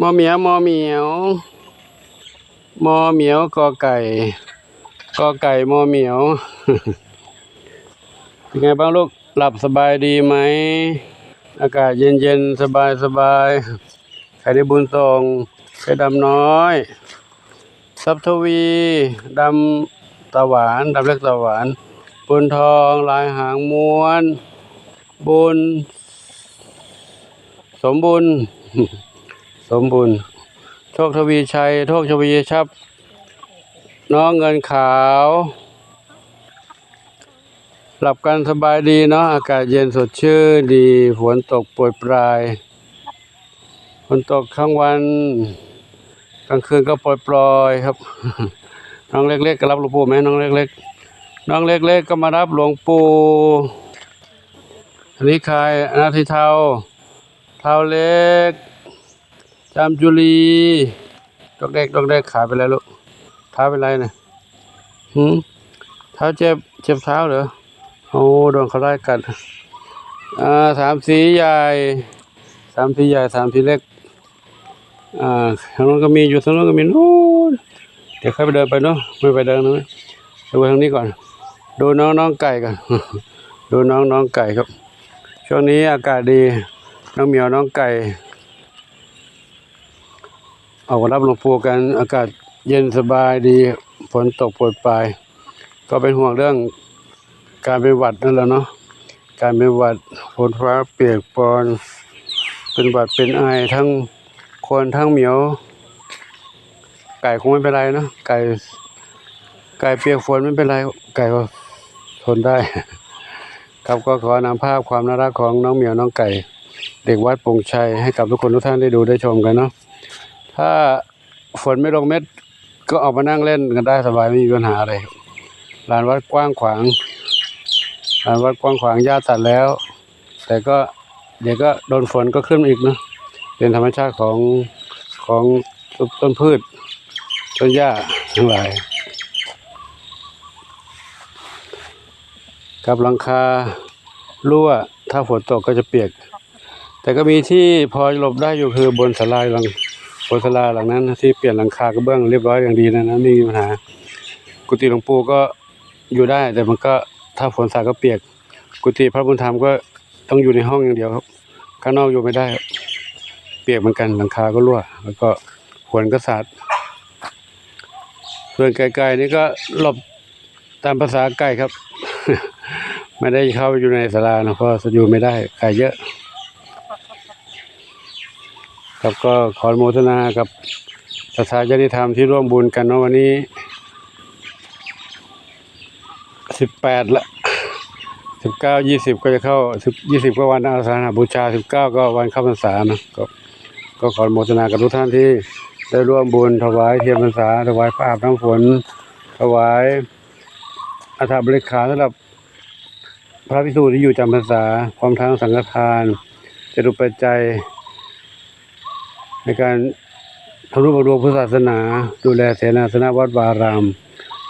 มอเหมียว มอเหมียว มอเหมียวกอไก่กอไก่มอเหมียว เป็นไงบ้างลูก หลับสบายดีไหม อากาศเย็นเย็นๆสบายสบายใครได้บุญส่งใครดำน้อย ซับทวีดำตะหวานดำเล็กตะหวานบุญทองลายหางม้วน บุญ สมบุญ สมบุญโชคทวีชัย โชคทวีชับ น้องเงินขาว หลับกันสบายดีเนาะ อากาศเย็นสดชื่นดี ฝนตกโปรยปลาย ฝนตกทั้งวัน กลางคืนก็ปล่อยครับ น้องเล็กๆก็รับหลวงปู่ไหมน้องเล็กๆ น้องเล็กๆก็มารับหลวงปู่อันนี้ใครอนาทิเทาเทาเล็ก จามจุลีดอกเด็กดอกเด็กขาไปแล้วลูกเท้าเป็นไรเนี่ยหืมเท้าเจ็บเจ็บเท้าเหรอโอ้โดนเขาไล่กัดอ่าสามสีใหญ่สามสีใหญ่สามสีเล็กอ่าทางโน้นก็มีอยู่ทางโน้นก็มีนู้นเดี๋ยวค่อยไปเดินไปเนาะไม่ไปเดินนะดูทางนี้ก่อน ดูน้องน้องไก่กันดูน้องน้องไก่ครับ ช่วงนี้อากาศดี น้องเหมียวน้องไก่ ออารับหลวงปู่กันอากาศเย็นสบายดีฝนตกโปรยปลาย ก็เป็นห่วงเรื่องการเป็นหวัดนั่นแหละเนาะการเป็นหวัดฝนฟ้าเปียกปอนเป็นหวัดเป็นไอทั้งคนทั้งเหมียว ไก่คงไม่เป็นไรเนาะไก่ไก่เปียกฝนไม่เป็นไร ไก่ก็ทนได้ ครับก็ขอนำภาพความน่ารักของน้องเหมียวน้องไก่ เด็กวัดปงชัยให้กับทุกคนทุกท่านได้ดูได้ชมกันเนาะ ถ้าฝนไม่ลงเม็ด ก็ออกมานั่งเล่นกันได้สบายไม่มีปัญหาอะไรลานวัดกว้างขวางลานวัดกว้างขวางหญ้าตัดแล้ว แต่ก็เดี๋ยวก็โดนฝนก็ขึ้นมาอีกเนาะเป็นธรรมชาติของของต้นพืชต้นหญ้าทั้งหลายกับหลังคารั่วถ้าฝนตกก็จะเปียก แต่ก็มีที่พอหลบได้อยู่คือบนศาลาหลัง บนศาลาหลังนั้นที่เปลี่ยนหลังคากระเบื้องเรียบร้อยอย่างดีนะนะไม่มีปัญหา กุฏิหลวงปู่ก็อยู่ได้ แต่มันก็ถ้าฝนสาดก็เปียก กุฏิพระบุญธรรมก็ต้องอยู่ในห้องอย่างเดียวครับข้างนอกอยู่ไม่ได้ครับเปียกเหมือนกันหลังคาก็รั่ว แล้วก็ฝนก็สาดส่วนไกลๆนี่ก็หลบตามภาษาไก่ครับ ไม่ได้เข้าไปอยู่ในศาลานะเพราะอยู่ไม่ได้ไก่เยอะ ครับก็ขอโมทนากับศรัทธาญาติธรรมที่ร่วมบุญกันเนาะวันนี้สิบแปดละสิบเก้ายี่สิบก็จะเข้าสิบยี่สิบก็วันอาสาฬหบูชาสิบเก้าก็วันเข้าพรรษานะก็ก็ขอโมทนากับทุกท่านที่ได้ร่วมบุญถวายเทียนพรรษาถวายผ้าอาบน้ำฝนถวายอาถรบริขารสำหรับพระภิกษุที่อยู่จำพรรษาพร้อมทั้งสังฆทานจตุปัจจัย ในการทำนุบำรุงพุทธศาสนา ดูแลเสนาสนะวัดวาราม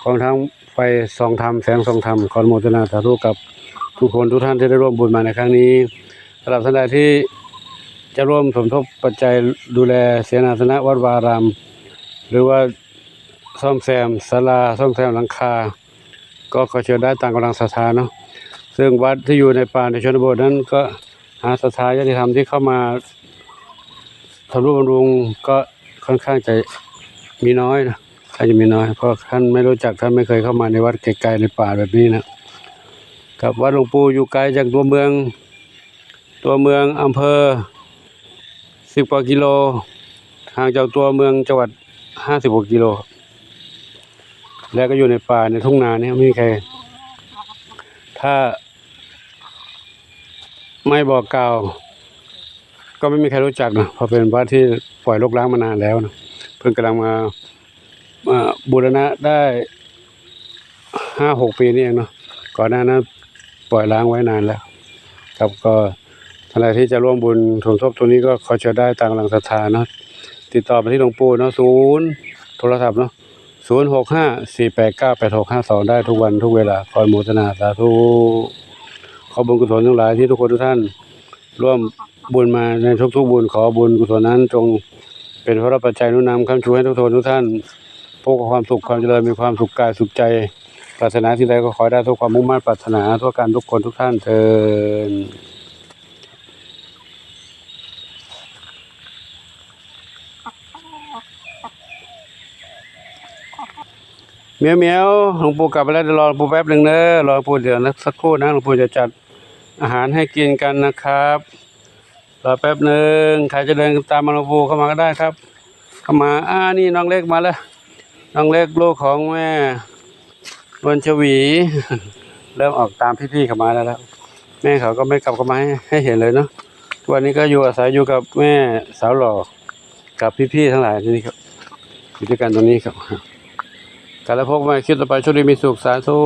พร้อมทั้งไฟส่องธรรมแสงส่องธรรมขออนุโมทนาสาธุกับทุกคนทุกท่านที่ได้ร่วมบุญมาในครั้งนี้สำหรับท่านใดที่จะร่วมสมทบปัจจัยดูแลเสนาสนะวัดวาอาราม หรือว่าซ่อมแซมศาลาซ่อมแซมหลังคา ก็ขอเชิญได้ตามกำลังศรัทธาเนาะซึ่งวัดที่อยู่ในป่าในชนบทนั้นก็หาศรัทธาญาติธรรมที่เข้ามา ทำรูปบำรุงก็ค่อนข้างจะมีน้อยนะอาจจะมีน้อย เพราะท่านไม่รู้จักท่านไม่เคยเข้ามาในวัดไกลๆในป่าแบบนี้นะกับวัดหลวงปู่อยู่ไกลจากตัวเมือง ตัวเมืองอำเภอสิบกว่ากิโลห่างจากตัวเมืองจังหวัดห้าสิบกว่ากิโล แล้วก็อยู่ในป่าในทุ่งนาเนี่ยไม่มีใคร ถ้าไม่บอกกล่าว ก็ไม่มีใครรู้จักนะเพราะเป็นวัดที่ปล่อยรกร้างมานานแล้วนะเพิ่งกำลังมามาบูรณะได้ห้าหกปีนี่เองเนาะก่อนหน้านั้นปล่อยร้างไว้นานแล้วครับก็ท่านใดที่จะร่วมบุญสมทบตรงนี้ก็ขอเชิญได้ตามกำลังศรัทธาเนาะติดต่อไปที่หลวงปู่เนาะศูนย์โทรศัพท์เนาะศูนย์หกห้าสี่แปดเก้าแปดหกห้าสองได้ทุกวันทุกเวลาคอยโมทนาสาธุขอบุญกุศลทั้งหลายที่ทุกคนทุกท่านร่วม บุญมาในทุกๆบุญขอบุญกุศลนั้นจงเป็นพระปัจจัยนุนนำคำชูให้ทุกทนทุกท่านพบกับความสุขความเจริญมีความสุขกายสุขใจปรารถนาที่ใดก็ขอได้ทุกความมุ่งมั่นปรารถนาทั่วกันทุกคนทุกท่านเทินเมียวเมียวหลวงปู่กลับไปแล้วเดี๋ยวรอหลวงปู่แป๊บหนึ่งเนอะรอหลวงปู่เดี๋ยวนะสักครู่นะหลวงปู่จะจัดอาหารให้กินกันนะครับ อแป๊บหนึ่งใครจะเดินตามมาหลวงปู่เข้ามาก็ได้ครับ เข้ามาอ่านี่น้องเล็กมาแล้วน้องเล็กลูกของแม่นวลชวี เริ่มออกตามพี่ๆเข้ามาแล้วแล้วแม่เขาก็ไม่กลับเข้ามาให้ใหเห็นเลยเนาะวันนี้ก็อยู่อาศัยอยู่กับแม่สาวหล่อกับพี่ๆทั้งหลายที่นี่ครับอยู่ด้วยกันตรงนี้ครับการละพบมาคิดต่อไปช่วงนี้มีสุขสาธุ